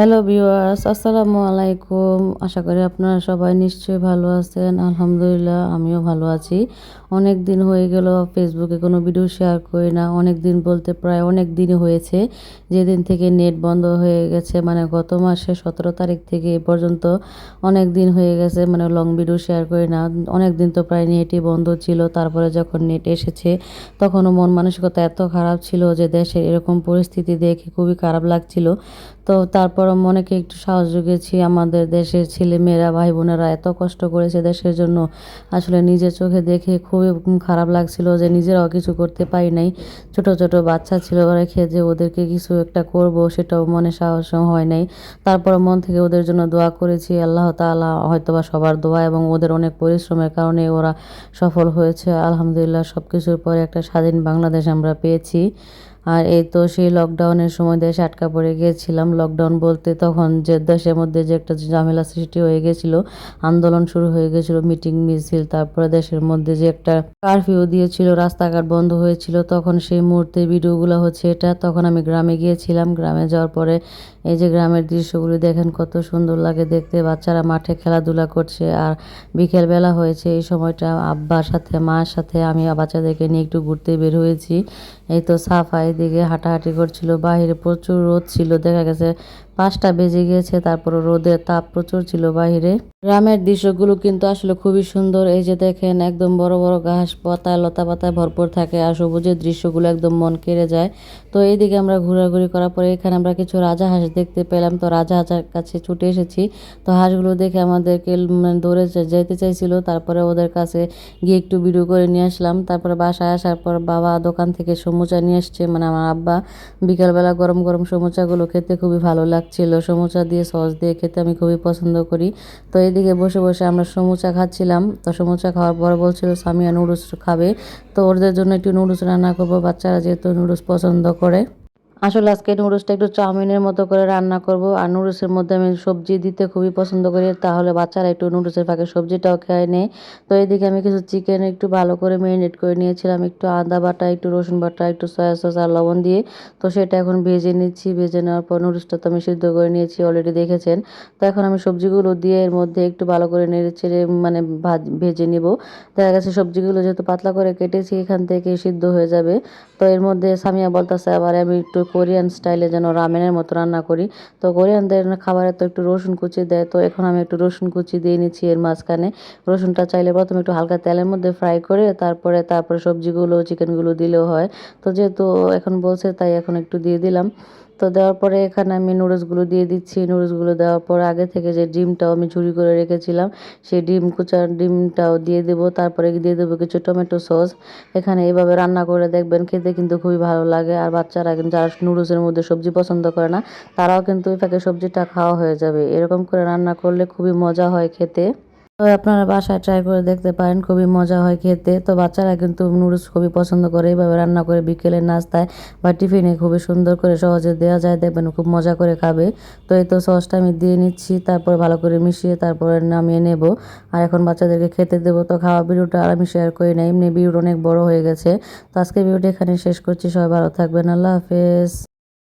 Hello viewers আসসালামু আলাইকুম আশা করি আপনারা সবাই নিশ্চয়ই ভালো আছেন। আলহামদুলিল্লাহ, আমিও ভালো আছি। অনেক দিন হয়ে গেল ফেসবুকে কোনো ভিডিও শেয়ার করি না। অনেক দিন বলতে প্রায় অনেক দিনই হয়েছে। যেদিন থেকে নেট বন্ধ হয়ে গেছে মানে গত মাসে সতেরো তারিখ থেকে এ পর্যন্ত অনেক দিন হয়ে গেছে মানে লং ভিডিও শেয়ার করি না। অনেক দিন তো প্রায় নেটই বন্ধ ছিল। তারপরে যখন নেট এসেছে, তখনও মন মানসিকতা এত খারাপ ছিল যে দেশের এরকম পরিস্থিতি দেখে খুবই খারাপ লাগছিল। তো তারপরও মনেকে একটু সাহস জুগিয়েছি আমাদের দেশের ছেলে মেয়েরা ভাই বোনেরা এত কষ্ট করেছে দেশের জন্য। আসলে নিজের চোখে দেখে খুবই খারাপ লাগছিল যে নিজেরাও কিছু করতে পারি নাই। ছোট ছোট বাচ্চা ছিল রেখে যে ওদেরকে কিছু একটা করব সেটাও মনে সাহস হয় নাই। তারপর মন থেকে ওদের জন্য দোয়া করেছি। আল্লাহ তাআলা হয়তোবা সবার দোয়া এবং ওদের অনেক পরিশ্রমের কারণে ওরা সফল হয়েছে। আলহামদুলিল্লাহ সব কিছুর পরে একটা স্বাধীন বাংলাদেশ আমরা পেয়েছি। আর এই তো সেই লকডাউনের সময় দেশে আটকা পড়ে গিয়েছিলাম। লকডাউন বলতে তখন যে দেশের মধ্যে যে একটা ঝামেলা সৃষ্টি হয়ে গেছিল আন্দোলন শুরু হয়ে গেছিল মিটিং মিছিল, তারপরে দেশের মধ্যে যে একটা কারফিউ দিয়েছিল, রাস্তাঘাট বন্ধ হয়েছিল, তখন সেই মুহূর্তে ভিডিওগুলো হচ্ছে এটা। তখন আমি গ্রামে গিয়েছিলাম। গ্রামে যাওয়ার পরে এই যে গ্রামের দৃশ্যগুলি দেখেন, কত সুন্দর লাগে দেখতে। বাচ্চারা মাঠে খেলাধুলা করছে আর বিকেল বেলা হয়েছে এই সময়টা। আব্বার সাথে, মার সাথে আমি বাচ্চাদেরকে নিয়ে একটু ঘুরতে বের হয়েছি। এই তো সাফাই দিকে হাঁটাহাঁটি করছিল বাহিরে প্রচুর রোদ ছিল দেখা গেছে পাঁচটা বেজে গিয়েছে তারপর রোদের তাপ প্রচুর ছিল বাইরে। গ্রামের দৃশ্যগুলো কিন্তু আসলে খুবই সুন্দর। এই যে দেখেন, একদম বড় বড় ঘাস পাতা লতা পাতায় ভরপুর থাকে আর সবুজের দৃশ্যগুলো একদম মন কেড়ে যায়। তো এইদিকে আমরা ঘোরাঘুরি করার পরে এখানে আমরা কিছু রাজা হাঁস দেখতে পেলাম। তো রাজা হাঁসের কাছে ছুটে এসেছি। তো হাঁসগুলো দেখে আমাদেরকে দৌড়ে যেতে চাইছিল। তারপরে ওদের কাছে গিয়ে একটু ভিডিও করে নিয়ে আসলাম। তারপরে বাসায় আসার পর বাবা দোকান থেকে সমুচা নিয়ে আসছে। মানে আমার আব্বা বিকালবেলা গরম গরম সমুচাগুলো খেতে খুবই ভালো লাগছিল সমুচা দিয়ে সস দিয়ে খেতে আমি খুবই পছন্দ করি। তো এদিকে বসে বসে আমরা সমুচা খাচ্ছিলাম। তো সমুচা খাওয়ার পর বলছিল, সামিয়া নুডলস খাবে। তো ওদের জন্য একটু নুডলস রান্না করব। বাচ্চারা যেহেতু নুডলস পছন্দ করে। আসলে আজকে নুডলসটা একটু চাউমিনের মতো করে রান্না করব। আর নুডলসের মধ্যে আমি সবজি দিতে খুবই পছন্দ করি। তাহলে বাচ্চারা একটু নুডলসের ফাঁকে সবজিটাও খেয়ে নেয়। তো এদিকে আমি কিছু চিকেন একটু ভালো করে ম্যারিনেট করে নিয়েছিলাম। একটু আদা বাটা, একটু রসুন বাটা, একটু সয়া সস আর লবণ দিয়ে। তো সেটা এখন ভেজে নিচ্ছি। ভেজে নেওয়ার পর নুডলসটা তো আমি সিদ্ধ করে নিয়েছি অলরেডি দেখেছেন। তো এখন আমি সবজিগুলো দিয়ে এর মধ্যে একটু ভালো করে নেড়ে ছেড়ে মানে ভেজে নিব। দেখা গেছে সবজিগুলো যেহেতু পাতলা করে কেটেছি, এখান থেকে সিদ্ধ হয়ে যাবে। তো এর মধ্যে সামিয়া বলতেছে, আবার আমি একটু কোরিয়ান স্টাইলে যেন রামেনের মতো রান্না করি। তো কোরিয়ানদের খাবারে তো একটু রসুন কুচি দেয়, তো এখন আমি একটু রসুন কুচি দিয়ে নিচ্ছি এর মাঝখানে। রসুনটা চাইলে প্রথমে একটু হালকা তেলের মধ্যে ফ্রাই করে তারপরে তারপরে সবজিগুলো চিকেনগুলো দিলেও হয়। তো যেহেতু এখন বলছে, তাই এখন একটু দিয়ে দিলাম। তো দেওয়ার পরে এখানে আমি নুডলসগুলো দিয়ে দিচ্ছি। নুডলসগুলো দেওয়ার পর আগে থেকে যে ডিমটাও আমি ঝুরি করে রেখেছিলাম, সেই ডিম কুচার ডিমটাও দিয়ে দেবো। তারপরে দিয়ে দেবো কিছু টমেটো সস। এখানে এইভাবে রান্না করে দেখবেন, খেতে কিন্তু খুবই ভালো লাগে। আর বাচ্চারা কিন্তু, যারা নুডলসের মধ্যে সবজি পছন্দ করে না, তারাও কিন্তু ফাঁকে সবজিটা খাওয়া হয়ে যাবে। এরকম করে রান্না করলে খুবই মজা হয় খেতে। তো আপনারা বাসায় ট্রাই করে দেখতে পারেন, খুবই মজা হয় খেতে। তো বাচ্চারা কিন্তু নুডলস খুবই পছন্দ করে, এইভাবে রান্না করে বিকেলের নাস্তায় বা টিফিনে খুবই সুন্দর করে সহজে দেওয়া যায়, দেখবেন খুব মজা করে খাবে। তো এই তো সসটা আমি দিয়ে নিচ্ছি, তারপর ভালো করে মিশিয়ে তারপরে নামিয়ে নেব। আর এখন বাচ্চাদেরকে খেতে দেবো, তো খাওয়া ভিডিওটা আর আমি শেয়ার করি না, এমনি ভিডিও অনেক বড় হয়ে গেছে। তো আজকে ভিডিওটা এখানে শেষ করছি, সবাই ভালো থাকবেন, আল্লাহ হাফেজ।